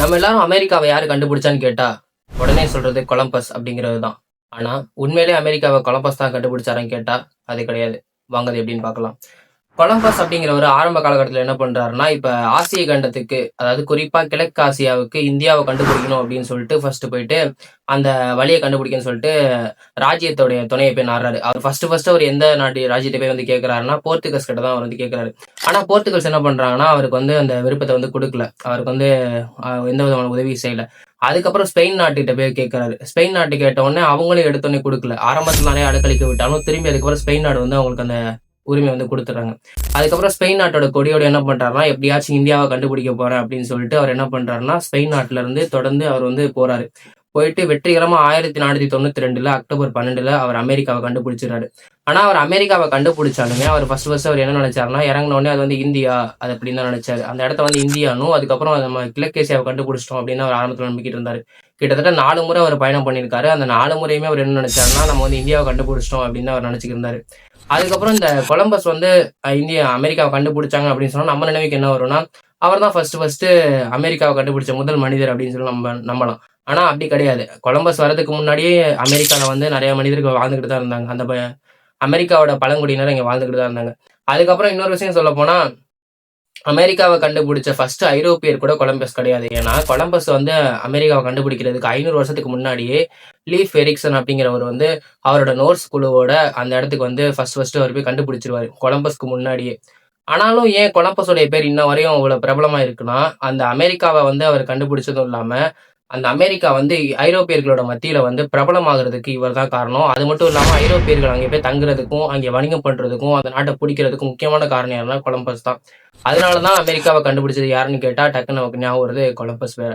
நம்ம எல்லாரும் அமெரிக்காவை யாரு கண்டுபிடிச்சான்னு கேட்டா உடனே சொல்றது கொலம்பஸ் அப்படிங்கிறது தான் ஆனா உண்மையிலே அமெரிக்காவை கொலம்பஸ் தான் கண்டுபிடிச்சாருன்னு கேட்டா அது கிடையாது. வாங்கது எப்படின்னு பார்க்கலாம். கொலம்பஸ் அப்படிங்கிறவர் ஆரம்ப காலகட்டத்தில் என்ன பண்றாருன்னா இப்ப ஆசிய கண்டத்துக்கு அதாவது குறிப்பா கிழக்கு ஆசியாவுக்கு இந்தியாவை கண்டுபிடிக்கணும் அப்படின்னு சொல்லிட்டு ஃபர்ஸ்ட் போயிட்டு அந்த வழியை கண்டுபிடிக்கணும்னு சொல்லிட்டு ராஜ்யத்தோடைய துணையை போய் நாடுறாரு. அவர் ஃபர்ஸ்ட் ஃபர்ஸ்ட் அவர் எந்த நாட்டு ராஜ்யத்தை போய் வந்து கேட்கிறாருன்னா போர்த்துகஸ் கிட்ட தான் அவர் வந்து கேட்கிறாரு ஆனா போர்த்துகல்ஸ் என்ன பண்றாங்கன்னா அவருக்கு வந்து அந்த விருப்பத்தை வந்து கொடுக்கல. அவருக்கு வந்து எந்த விதமான உதவி செய்யல. அதுக்கப்புறம் ஸ்பெயின் நாட்டுகிட்ட போய் கேட்கறாரு ஸ்பெயின் நாட்டு கேட்ட உடனே அவங்களே எடுத்தோடனே கொடுக்கல. ஆரம்பத்தில் நிறைய அடக்களிக்க விட்டாலும் திரும்பி அதுக்கப்புறம் ஸ்பெயின் நாடு வந்து அவங்களுக்கு அந்த உரிமை வந்து கொடுத்துறாங்க. அதுக்கப்புறம் ஸ்பெயின் நாட்டோட கொடியோட என்ன பண்றாருன்னா எப்படியாச்சும் இந்தியாவை கண்டுபிடிக்க போறேன் அப்படின்னு சொல்லிட்டு அவர் என்ன பண்றாருன்னா ஸ்பெயின் நாட்டுல இருந்து தொடர்ந்து அவர் வந்து போறாரு. போயிட்டு வெற்றிகரமா ஆயிரத்தி நானூத்தி தொண்ணூத்தி ரெண்டுல அக்டோபர் பன்னெண்டுல அவர் அமெரிக்காவை கண்டுபிடிச்சிடுறாரு. ஆனா அவர் அமெரிக்காவை கண்டுபிடிச்சாலுமே அவர் ஃபர்ஸ்ட் ஃபர்ஸ்ட் அவர் என்ன நினைச்சாருன்னா இறங்கின உடனே அது வந்து இந்தியா அது அப்படின்னு தான் நினைச்சாரு. அந்த இடத்த வந்து இந்தியானும் அதுக்கப்புறம் நம்ம கிழக்கேசியாவை கண்டுபிடிச்சிட்டோம் அப்படின்னு அவர் ஆரம்பத்தில் நம்பிக்கிட்டு இருந்தாரு. கிட்டத்தட்ட நாலு முறை அவர் பயணம் பண்ணியிருக்காரு. அந்த நாலு முறையுமே அவர் என்ன நினைச்சாருன்னா நம்ம வந்து இந்தியாவை கண்டுபிடிச்சிட்டோம் அப்படின்னு அவர் நினைச்சிட்டு அதுக்கப்புறம் இந்த கொலம்பஸ் வந்து இந்தியா அமெரிக்காவை கண்டுபிடிச்சாங்க அப்படின்னு சொன்னா நம்ம நினைவுக்கு என்ன வரும்னா அவர் தான் ஃபர்ஸ்ட் ஃபர்ஸ்ட் அமெரிக்காவை கண்டுபிடிச்ச முதல் மனிதர் அப்படின்னு சொல்லி நம்ம நம்பலாம். ஆனா அப்படி கிடையாது. கொலம்பஸ் வர்றதுக்கு முன்னாடியே அமெரிக்காவில் வந்து நிறைய மனிதர்கள் வாழ்ந்துகிட்டு தான் இருந்தாங்க. அந்த ப- அமெரிக்காவோட பழங்குடியினர் இங்க வாழ்ந்துகிட்டு தான் இருந்தாங்க. அதுக்கப்புறம் இன்னொரு விஷயம் சொல்ல போனா அமெரிக்காவை கண்டுபிடிச்ச ஃபர்ஸ்ட் ஐரோப்பியர் கூட கொலம்பஸ் கிடையாது. ஏன்னா கொலம்பஸ் வந்து அமெரிக்காவை கண்டுபிடிக்கிறதுக்கு ஐநூறு வருஷத்துக்கு முன்னாடியே லீஃப் எரிக்சன் அப்படிங்கிறவர் வந்து அவரோட நோர்ஸ் குழுவோட அந்த இடத்துக்கு வந்து ஃபர்ஸ்ட் ஃபர்ஸ்ட் அவர் போய் கண்டுபிடிச்சிருவாரு. கொலம்பஸ்க்கு முன்னாடியே. ஆனாலும் ஏன் கொலம்பஸோடைய பேர் இன்ன வரையும் அவ்வளோ பிரபலமா இருக்குன்னா அந்த அமெரிக்காவை வந்து அவர் கண்டுபிடிச்சதும் இல்லாம அந்த அமெரிக்கா வந்து ஐரோப்பியர்களோட மத்தியில வந்து பிரபலமாகிறதுக்கு இவர் தான் காரணம். அது மட்டும் இல்லாமல் ஐரோப்பியர்கள் அங்கே போய் தங்குறதுக்கும் அங்கே வணிகம் பண்றதுக்கும் அந்த நாட்டை பிடிக்கிறதுக்கும் முக்கியமான காரணம் யாருன்னா கொலம்பஸ் தான். அதனால தான் அமெரிக்காவை கண்டுபிடிச்சது யாருன்னு கேட்டா டக்குன்னு நமக்கு ஞாபகம் வருது கொலம்பஸ் வேற.